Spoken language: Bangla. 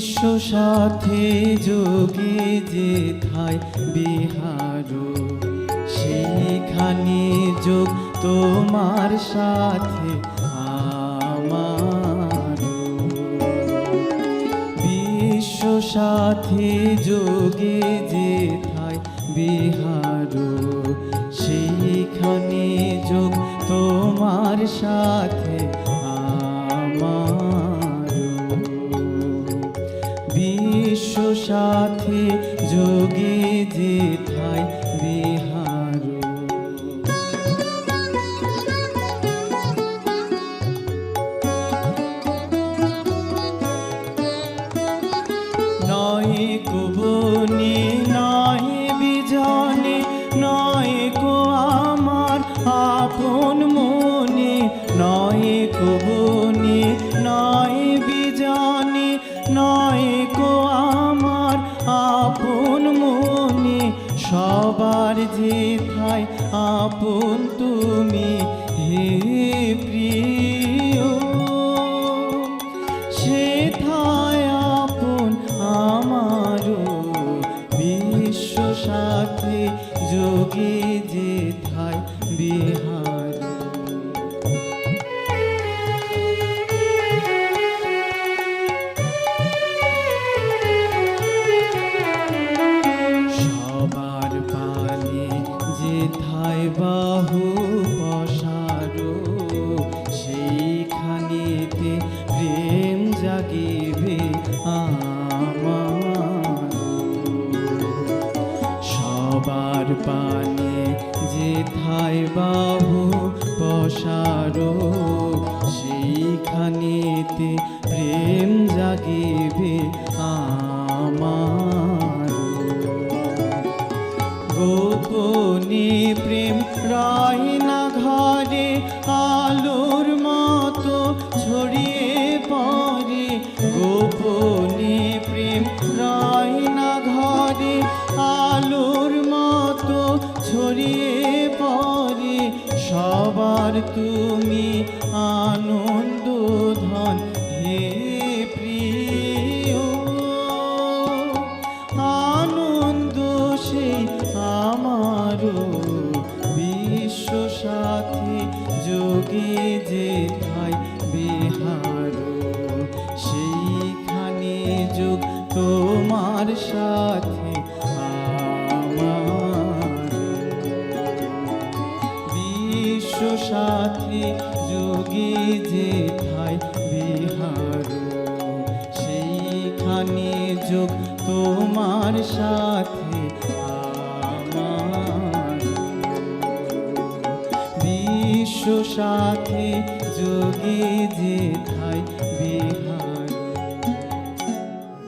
বিশ্ব সাথে যোগে যে থাই বিহার, সেইখানে যোগ তোমার সাথে আমার। বিশ্ব সাথে যোগে যে থাই বিহার, সেইখানে যোগ তোমার সাথে আমার। সাথে যোগে যে থাই বিহার। নয় কুবনি, নয় বিজনে, নয় কো আমার আপন মনে। নয় কুবনি, নয় বিজনে, নয় কো সবার যে আপন তুমি। হে প্রিয়, সেথায় আপন আমারও বিশ্ব সাথে যোগে যে থাই বিহার। সবার পানে বাহু সেইখানেতে প্রেম জাগিবে প্রেম ঘরে আলোর সবার তুমি আনন্দ ধন হে প্রিয়। আনন্দ সেই আমারও, বিশ্ব সাথে যোগে যে থাই বিহার সেইখানে যোগ তোমার সাথে। সাথে যোগী যে থাই বিহার, সেইখানে যোগ তোমার সাথে আমার। বিশ্ব সাথে যোগী যে থাই বিহার